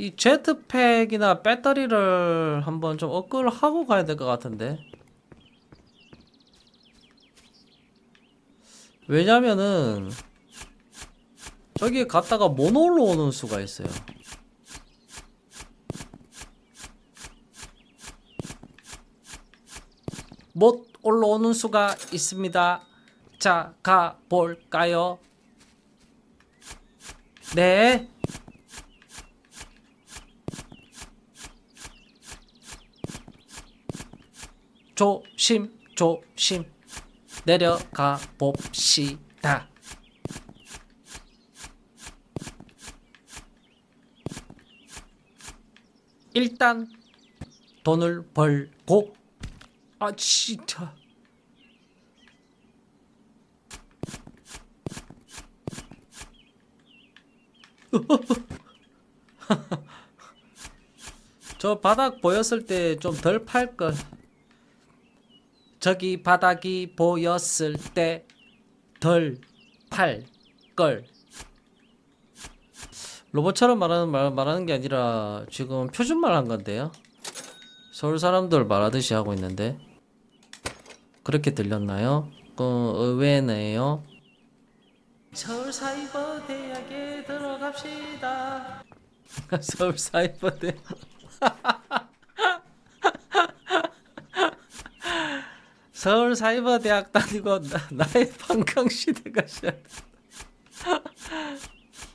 이 제트팩이나 배터리를 한번 좀 업글을 하고 가야 될 것 같은데. 왜냐면은 저기 갔다가 못 올라오는 수가 있어요. 못 올라오는 수가 있습니다. 자, 가 볼까요? 네. 조심, 조심. 내려가 봅시다. 일단 돈을 벌고 아 진짜 저 바닥 보였을 때 좀 덜 팔걸 저기 바닥이 보였을 때 덜 팔 걸 로봇처럼 말하는 말 말하는 게 아니라 지금 표준말 한 건데요. 서울 사람들 말하듯이 하고 있는데 그렇게 들렸나요? 그 의외네요. 서울 사이버 대학에 들어갑시다. 서울 사이버 대. 서울 사이버대학 다니고 나, 나의 방광 시대가 시작.